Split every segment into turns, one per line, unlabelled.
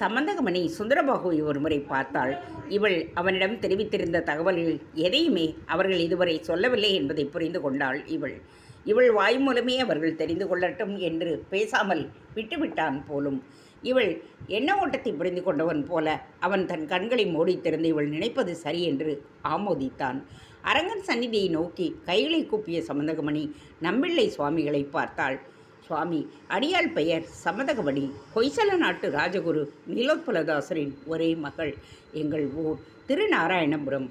சம்பந்தகமணி சுந்தரபாகுவை ஒருமுறை பார்த்தாள். இவள் அவனிடம் தெரிவித்திருந்த தகவல்கள் எதையுமே அவர்கள் இதுவரை சொல்லவில்லை என்பதை புரிந்து கொண்டாள் இவள். இவள் வாய் மூலமே அவர்கள் தெரிந்து கொள்ளட்டும் என்று பேசாமல் விட்டுவிட்டான் போலும். இவள் என்ன ஓட்டத்தை புரிந்து கொண்டவன் போல அவன் தன் கண்களை மூடி திறந்து இவள் நினைப்பது சரி என்று ஆமோதித்தான். அரங்கன் சந்நிதியை நோக்கி கைகளை கூப்பிய சம்பந்தகமணி நம்பிள்ளை சுவாமிகளை பார்த்தாள். சுவாமி. அடியாள் பெயர் சமதகவடி. ஹொய்சல நாட்டு ராஜகுரு நீலோத்பலதாசரின் ஒரே மகள். எங்கள் ஊர் திருநாராயணபுரம்.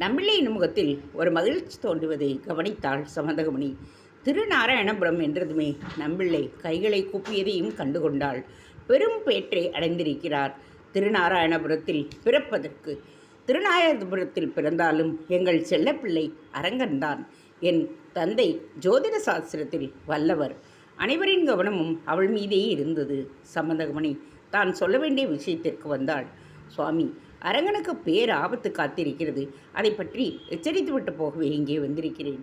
நம்பிள்ளையின் முகத்தில் ஒரு மகிழ்ச்சி தோன்றுவதை கவனித்தாள் சமந்தகமணி திருநாராயணபுரம் என்றதுமே நம்பிள்ளை கைகளை கூப்பியதையும் கண்டுகொண்டாள். பெரும் பேற்றை அடைந்திருக்கிறார் திருநாராயணபுரத்தில் பிறப்பதற்கு. திருநாயகபுரத்தில் பிறந்தாலும் எங்கள் செல்லப்பிள்ளை அரங்கன்தான். என் தந்தை ஜோதிட சாஸ்திரத்தில் வல்லவர். அனைவரின் கவனமும் அவள் மீதே இருந்தது. சம்பந்தகமணி தான் சொல்ல வேண்டிய விஷயத்திற்கு வந்தாள். சுவாமி அரங்கனுக்கு பேர் ஆபத்து காத்திருக்கிறது. அதை பற்றி எச்சரித்துவிட்டு போகவே இங்கே வந்திருக்கிறேன்.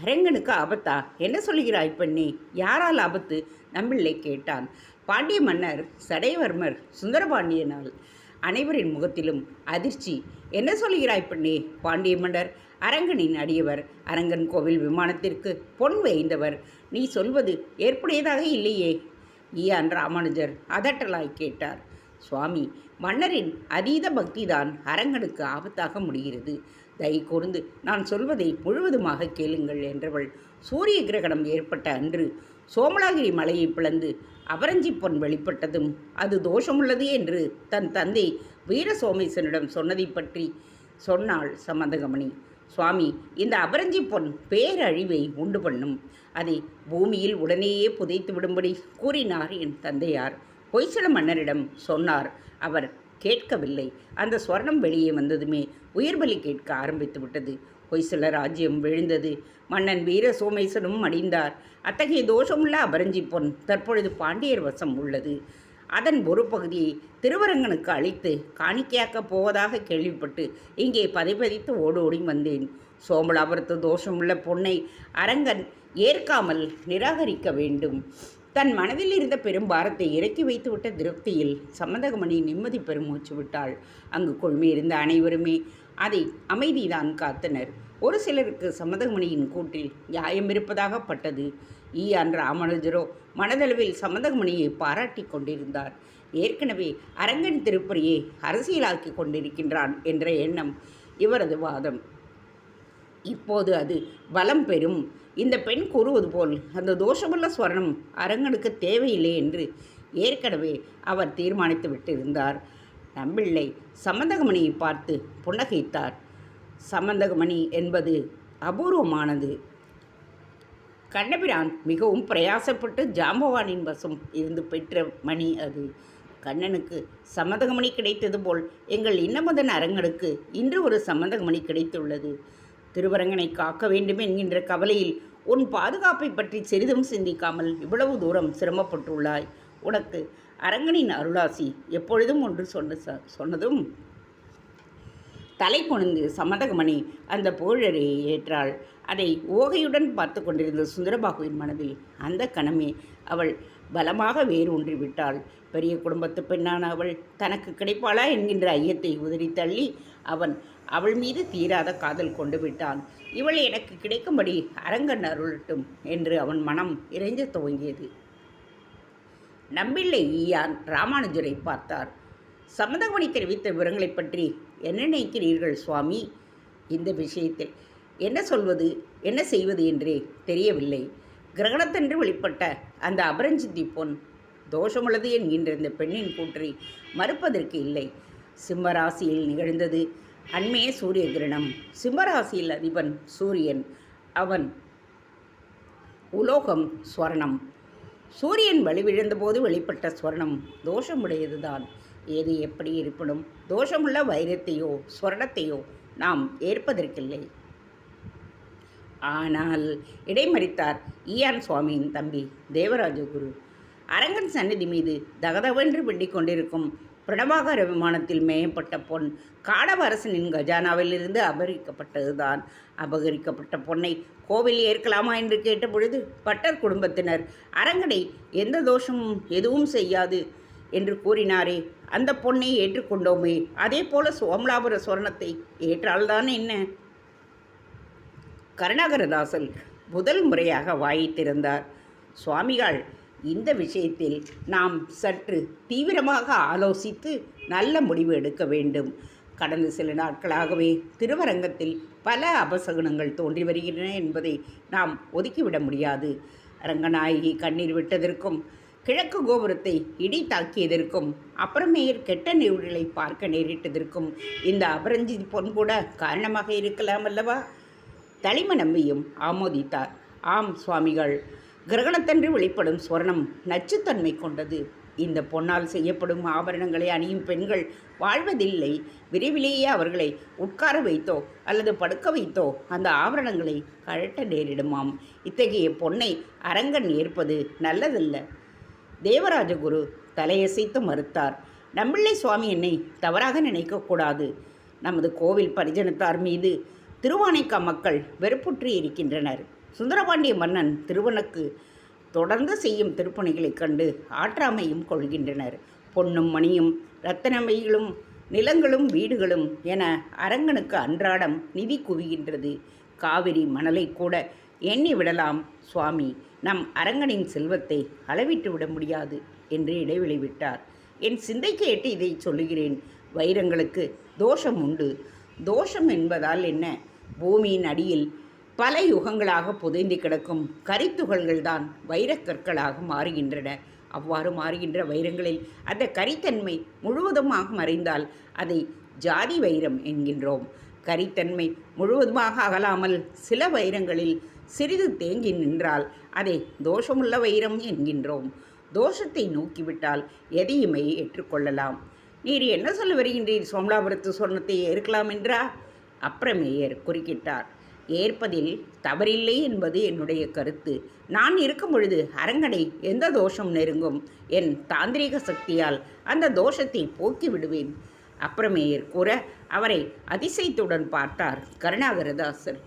அரங்கனுக்கு ஆபத்தா? என்ன சொல்கிறாய் பெண்ணே? யாரால் ஆபத்து? நம்பிள்ளை கேட்டான். பாண்டிய மன்னர் சடையவர்மர் சுந்தரபாண்டியனால் அனைவரின் முகத்திலும் அதிர்ச்சி. என்ன சொல்கிறாய் பெண்ணே? பாண்டிய மன்னர் அரங்கனின் அடியவர். அரங்கன் கோவில் விமானத்திற்கு பொன் வேய்ந்தவர். நீ சொல்வது ஏற்புடையதாக இல்லையே. ஈயான் ராமானுஜர் அதட்டலாய் கேட்டார். சுவாமி மன்னரின் அதீத பக்திதான் அரங்கனுக்கு ஆபத்தாக முடிகிறது. தயை கூர்ந்து நான் சொல்வதை முழுவதுமாக கேளுங்கள் என்றவள் சூரிய கிரகணம் ஏற்பட்ட அன்று சோமலாகிரி மலையை பிளந்து அபரஞ்சி பொன் வெளிப்பட்டதும் அது தோஷமுள்ளது என்று தன் தந்தை வீர சோமேசனிடம் சொன்னதை பற்றி சொன்னாள் சம்மந்தகமணி சுவாமி இந்த அபரஞ்சி பொன் பேரழிவை உண்டு பண்ணும். அதை பூமியில் உடனேயே புதைத்து விடும்படி கூறினார் என் தந்தையார். பொய்சல மன்னரிடம் சொன்னார். அவர் கேட்கவில்லை. அந்த ஸ்வர்ணம் வெளியே வந்ததுமே உயிர்பலி கேட்க ஆரம்பித்து விட்டது. பொய்சல ராஜ்யம் விழுந்தது. மன்னன் வீர சோமேசனும் மடிந்தார். அத்தகைய தோஷமுள்ள அபரஞ்சி பொன் தற்பொழுது பாண்டியர் வசம் உள்ளது. அதன் ஒரு பகுதியை திருவரங்கனுக்கு அளித்து காணிக்கையாக்கப் போவதாக கேள்விப்பட்டு இங்கே பதைபதித்து ஓடோடி வந்தேன். சோமலாபுரத்து தோஷமுள்ள பொன்னை அரங்கன் ஏற்காமல் நிராகரிக்க வேண்டும். தன் மனதில் இருந்த பெரும் பாரத்தை இறக்கி வைத்துவிட்ட திருப்தியில் சம்மந்தகமணி நிம்மதி பெருமூச்சு விட்டாள். அங்கு கொள்மையிருந்த அனைவருமே அதை அமைதிதான் காத்தனர். ஒரு சிலருக்கு சம்மதகமணியின் கூட்டில் நியாயம் இருப்பதாகப்பட்டது ஈயான் ராமானுஜரோ மனதளவில் சம்மதகமணியை பாராட்டி கொண்டிருந்தார். ஏற்கனவே அரங்கன் திருப்பதியை அரசியலாக்கி கொண்டிருக்கின்றான் என்ற எண்ணம் இவரது வாதம். இப்போது அது பலம் பெறும். இந்த பெண் கூறுவது போல் அந்த தோஷமுள்ள ஸ்வரணம் அரங்கனுக்கு தேவையில்லை என்று ஏற்கனவே அவர் தீர்மானித்து விட்டிருந்தார் நம்பிள்ளை சம்பந்தகமணியை பார்த்து புன்னகைத்தார். சம்பந்தகமணி என்பது அபூர்வமானது. கண்ணபிரான் மிகவும் பிரயாசப்பட்டு ஜாம்பவானின் வசம் இருந்து பெற்ற மணி அது. கண்ணனுக்கு சம்மதகமணி கிடைத்தது போல் எங்கள் இன்னமதன் அரங்கனுக்கு இன்று ஒரு சம்மதகமணி கிடைத்துள்ளது. திருவரங்கனை காக்க வேண்டும் என்கின்ற கவலையில் உன் பாதுகாப்பை பற்றி சிறிதும் சிந்திக்காமல் இவ்வளவு தூரம் சிரமப்பட்டுள்ளாய். உனக்கு அரங்கனின் அருளாசி எப்பொழுதும் ஒன்று சொன்ன ச சொன்னதும் தலை குனிந்து சம்மதகமணி அந்த புகழரை ஏற்றாள். அதை ஓகையுடன் பார்த்து கொண்டிருந்த சுந்தரபாகுவின் மனதில் அந்த கணமே அவள் பலமாக வேறு ஒன்றி விட்டாள். பெரிய குடும்பத்து பெண்ணான அவள் தனக்கு கிடைப்பாளா என்கின்ற ஐயத்தை உதறி தள்ளி அவன் அவள் மீது தீராத காதல் கொண்டு விட்டான். இவள் எனக்கு கிடைக்கும்படி அரங்கன் அருளட்டும் என்று அவன் மனம் இறைஞ்ச துவங்கியது. நம்பிள்ளை ஈயான் ராமானுஜரை பார்த்தார். சம்மதமணி தெரிவித்த விவரங்களைப் பற்றி என்ன நினைக்கிறீர்கள் சுவாமி? இந்த விஷயத்தில் என்ன சொல்வது? என்ன செய்வது என்றே தெரியவில்லை. கிரகணத்தன்று வெளிப்பட்ட அந்த அபரஞ்சித்தி பொன் தோஷமுள்ளது என்கின்ற இந்த பெண்ணின் கூற்றை மறுப்பதற்கு இல்லை. சிம்மராசியில் நிகழ்ந்தது அண்மைய சூரிய கிரணம். சிம்மராசியில் அதிபன் சூரியன் அவன் உலோகம் ஸ்வர்ணம். சூரியன் வலுவிழந்தபோது வெளிப்பட்ட ஸ்வர்ணம் தோஷமுடையதுதான். ஏது எப்படி இருப்பினும் தோஷமுள்ள வைரத்தையோ ஸ்வர்ணத்தையோ நாம் ஏற்பதற்கில்லை. ஆனால் இடைமறித்தார் ஈயான் சுவாமியின் தம்பி தேவராஜகுரு அரங்கன் சந்நிதி மீது தகதவென்று வெண்டிக் கொண்டிருக்கும் பிரணவாகர விமானத்தில் மேயப்பட்ட பொன் காடவரசனின் கஜானாவிலிருந்து அபகரிக்கப்பட்டதுதான். அபகரிக்கப்பட்ட பொன்னை கோவில் ஏற்கலாமா என்று கேட்டபொழுது பட்டர் குடும்பத்தினர் அரங்கனை எந்த தோஷமும் எதுவும் செய்யாது என்று கூறினாரே. அந்த பொண்ணை ஏற்றுக்கொண்டோமே. அதே போல சோமலாபுர சுவர்ணத்தை ஏற்றால்தான் என்ன? கருணாகரதாசன் முதல் முறையாக வாயை திறந்தார். சுவாமிகள் இந்த விஷயத்தில் நாம் சற்று தீவிரமாக ஆலோசித்து நல்ல முடிவு எடுக்க வேண்டும். கடந்த சில நாட்களாகவே திருவரங்கத்தில் பல அபசகுனங்கள் தோன்றி வருகின்றன என்பதை நாம் ஒதுக்கிவிட முடியாது. ரங்கநாயகி கண்ணீர் விட்டதற்கும் கிழக்கு கோபுரத்தை இடி தாக்கியதற்கும் அப்புறமேயர் கெட்ட நிகழ்வுகளை பார்க்க நேரிட்டதற்கும் இந்த அபரஞ்சி பொன் கூட காரணமாக இருக்கலாம் அல்லவா? தலிம நம்பியும் ஆமோதித்தார். ஆம் சுவாமிகள். கிரகணத்தன்று வெளிப்படும் ஸ்வர்ணம் நச்சுத்தன்மை கொண்டது. இந்த பொன்னால் செய்யப்படும் ஆபரணங்களை அணியும் பெண்கள் வாழ்வதில்லை. விரைவிலேயே அவர்களை உட்கார வைத்தோ அல்லது படுக்க வைத்தோ அந்த ஆபரணங்களை கழட்ட நேரிடுமாம். இத்தகைய பொன்னை அரங்கன் ஏற்பது நல்லதல்ல. தேவராஜகுரு தலையசைத்து மறுத்தார். நம்பிள்ளை சுவாமி என்னை தவறாக நினைக்கக்கூடாது. நமது கோவில் பரிஜனத்தார் மீது திருவானைக்கா மக்கள் வெறுப்புற்றி இருக்கின்றனர். சுந்தரபாண்டிய மன்னன் திருவனுக்கு தொடர்ந்து செய்யும் திருப்பணிகளைக் கண்டு ஆற்றாமையும் கொள்கின்றனர். பொன்னும் மணியும் ரத்தனமைகளும் நிலங்களும் வீடுகளும் என அரங்கனுக்கு அன்றாடம் நிதி குவிகின்றது. காவிரி மணலை கூட எண்ணி விடலாம் சுவாமி. நம் அரங்கனின் செல்வத்தை அளவிட்டு விட முடியாது என்று இடைவெளி விட்டார். என் சிந்தைக்கு எட்டு இதை சொல்லுகிறேன். வைரங்களுக்கு தோஷம் உண்டு. தோஷம் என்பதால் என்ன? பூமியின் அடியில் பல யுகங்களாக புதைந்து கிடக்கும் கரித்துகள்கள்தான் வைரக்கற்களாக மாறுகின்றன. அவ்வாறு மாறுகின்ற வைரங்களில் அந்த கரித்தன்மை முழுவதுமாக மறைந்தால் அதை ஜாதி வைரம் என்கின்றோம். கரித்தன்மை முழுவதுமாக அகலாமல் சில வைரங்களில் சிறிது தேங்கி நின்றால் அதை தோஷமுள்ள வைரம் என்கின்றோம். தோஷத்தை நோக்கிவிட்டால் எதையுமே ஏற்றுக்கொள்ளலாம். நீர் என்ன சொல்ல வருகின்றீர்? சோமலாபுரத்து சொர்ணத்தை ஏற்கலாம் என்றா அப்புறமேயர் குறுக்கிட்டார். ஏற்பதில் தவறில்லை என்பது என்னுடைய கருத்து. நான் இருக்கும் பொழுது அரங்கனை எந்த தோஷம் நெருங்கும்? என் தாந்திரிக சக்தியால் அந்த தோஷத்தை போக்கி விடுவேன். அப்புறமேயர் கூற அவரை அதிசயத்துடன் பார்த்தார் கருணாகரதாசர்.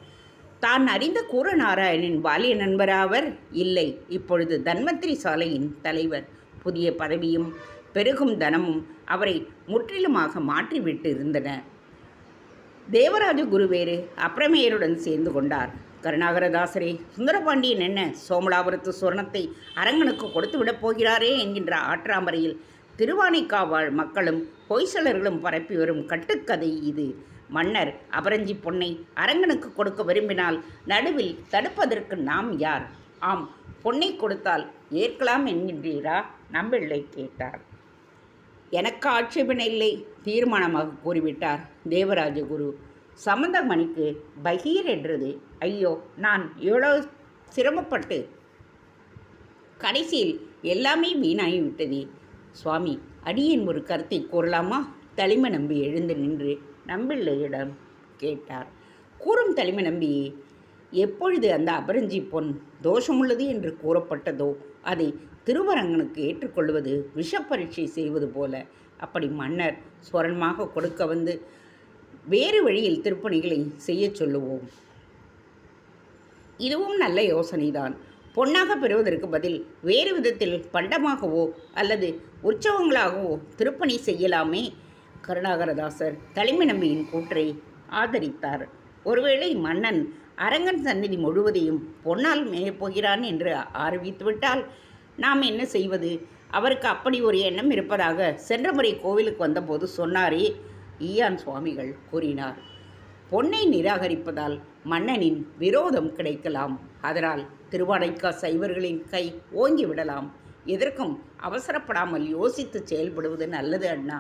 தான் அறிந்த கூரநாராயணின் வாலிய நண்பராவர் இல்லை. இப்பொழுது தன்வந்திரி சாலையின் தலைவர் புதிய பதவியும் பெருகும் தனமும் அவரை முற்றிலுமாக மாற்றிவிட்டு இருந்தன. தேவராஜ குருவேறு அப்ரமேயருடன் சேர்ந்து கொண்டார். கருணாகரதாசரே சுந்தரபாண்டியன் என்ன சோமலாபுரத்து சுவர்ணத்தை அரங்கனுக்கு கொடுத்து விடப் போகிறாரே என்கின்ற ஆற்றாமறையில் திருவானைக்காவாழ் மக்களும் பொய்சலர்களும் பரப்பி வரும் கட்டுக்கதை இது. மன்னர் அபரஞ்சி பொன்னை அரங்கனுக்கு கொடுக்க விரும்பினால் நடுவில் தடுப்பதற்கு நாம் யார்? ஆம் பொன்னை கொடுத்தால் ஏற்கலாம் என்கின்றீரா? நம்பிள்ளை கேட்டார். எனக்கு ஆட்சேபனை இல்லை தீர்மானமாக கூறிவிட்டார் தேவராஜகுரு. சம்பந்தமணிக்கு பகீர் என்றது ஐயோ நான் எவ்வளோ சிரமப்பட்டு கடைசியில் எல்லாமே வீணாகிவிட்டது. சுவாமி அடியின் ஒரு கருத்தை கூறலாமா? தளிம நம்பி எழுந்து நின்று நம்பிள்ளையிடம் கேட்டார். கூறும் தலைமை நம்பி எப்பொழுது அந்த அபரஞ்சி பொன் தோஷமுள்ளது என்று கூறப்பட்டதோ அதை திருவரங்கனுக்கு ஏற்றுக்கொள்வது விஷப்பரீட்சை செய்வது போல. அப்படி மன்னர் சுவரணமாக கொடுக்க வந்து வேறு வழியில் திருப்பணிகளை செய்யச் சொல்லுவோம். இதுவும் நல்ல யோசனைதான். பொன்னாக பெறுவதற்கு பதில் வேறு விதத்தில் பண்டமாகவோ அல்லது உற்சவங்களாகவோ திருப்பணி செய்யலாமே கருணாகரதாசர் தலைமை நம்பியின் கூற்றை ஆதரித்தார். ஒருவேளை மன்னன் அரங்கன் சந்நிதி முழுவதையும் பொன்னால் மேயப்போகிறான் என்று ஆரம்பித்துவிட்டால் நாம் என்ன செய்வது? அவருக்கு அப்படி ஒரு எண்ணம் இருப்பதாக சென்ற முறை கோவிலுக்கு வந்தபோது சொன்னாரே ஈயான் சுவாமிகள் கூறினார். பொன்னை நிராகரிப்பதால் மன்னனின் விரோதம் கிடைக்கலாம். அதனால் திருவானைக்கா சைவர்களின் கை ஓங்கி விடலாம். எதற்கும் அவசரப்படாமல் யோசித்து செயல்படுவது நல்லது அண்ணா.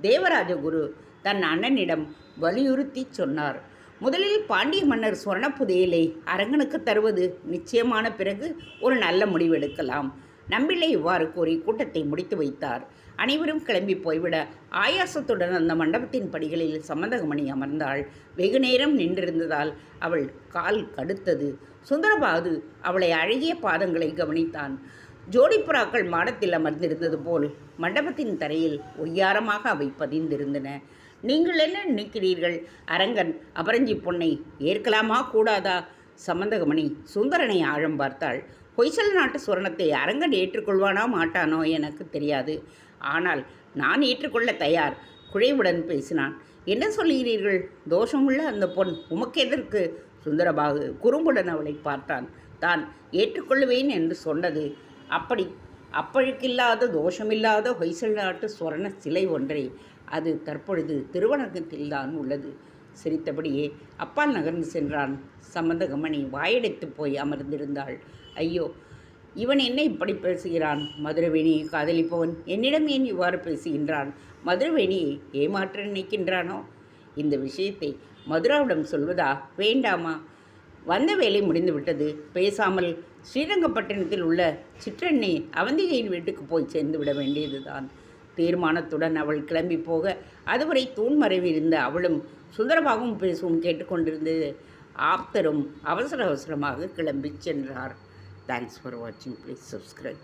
தேவராஜ குரு தன் அண்ணனிடம் வலியுறுத்தி சொன்னார். முதலில் பாண்டிய மன்னர் சுவர்ணப்புதையலை அரங்கனுக்கு தருவது நிச்சயமான பிறகு ஒரு நல்ல முடிவெடுக்கலாம். நம்பிள்ளை இவ்வாறு கூறி கூட்டத்தை முடித்து வைத்தார். அனைவரும் கிளம்பி போய்விட ஆயாசத்துடன் அந்த மண்டபத்தின் படிகளில் சம்மந்தகமணி அமர்ந்தாள். வெகு நேரம் நின்றிருந்ததால் அவள் கால் கடுத்தது. சுந்தரபாது அவளை அழகிய பாதங்களை கவனித்தான். ஜோடிப்புறாக்கள் மாடத்தில் அமர்ந்திருந்தது போல் மண்டபத்தின் தரையில் ஒய்யாரமாக அவை பதிந்திருந்தன. நீங்கள் என்ன நினைக்கிறீர்கள்? அரங்கன் அபரஞ்சி பொன்னை ஏற்கலாமா கூடாதா? சம்பந்தகமணி சுந்தரனை ஆழம் பார்த்தாள். ஹொய்சல் நாட்டு சுவரணத்தை அரங்கன் ஏற்றுக்கொள்வானா மாட்டானோ எனக்கு தெரியாது. ஆனால் நான் ஏற்றுக்கொள்ள தயார். குழைவுடன் பேசினான். என்ன சொல்கிறீர்கள் தோஷமுள்ள அந்த பொன் உமக்கு எதற்கு? சுந்தரபாகு குறும்புடன் அவளை பார்த்தான். தான் ஏற்றுக்கொள்வேன் என்று சொன்னது அப்படி அப்பழுக்கில்லாத தோஷமில்லாத ஹொய்சல் நாட்டு ஸ்வர்ண சிலை ஒன்றை அது தற்பொழுது திருவணகத்தில்தான் உள்ளது. சிரித்தபடியே அப்பால் நகர்ந்து சென்றான். சம்பந்தகமணி வாயடைத்து போய் அமர்ந்திருந்தாள். ஐயோ இவன் என்ன இப்படி பேசுகிறான்? மதுரவேணியை காதலிப்பவன் என்னிடம் ஏன் இவ்வாறு பேசுகின்றான்? மதுரவேணியை ஏமாற்ற நினைக்கின்றானோ? இந்த விஷயத்தை மதுராவிடம் சொல்வதா வேண்டாமா? வந்த வேலை முடிந்துவிட்டது பேசாமல் ஸ்ரீரங்கப்பட்டினத்தில் உள்ள சிற்றண்ணி அவந்திகையின் வீட்டுக்கு போய் சேர்ந்து விட வேண்டியதுதான். தீர்மானத்துடன் அவள் கிளம்பி போக அதுவரை தூண்மறைவிருந்த அவளும் சுந்தரபாகவும் பேசவும் கேட்டுக்கொண்டிருந்தது. ஆப்தரும் அவசர அவசரமாக கிளம்பி சென்றார். தேங்க்ஸ் ஃபார் வாட்சிங் ப்ளீஸ் சப்ஸ்கிரைப்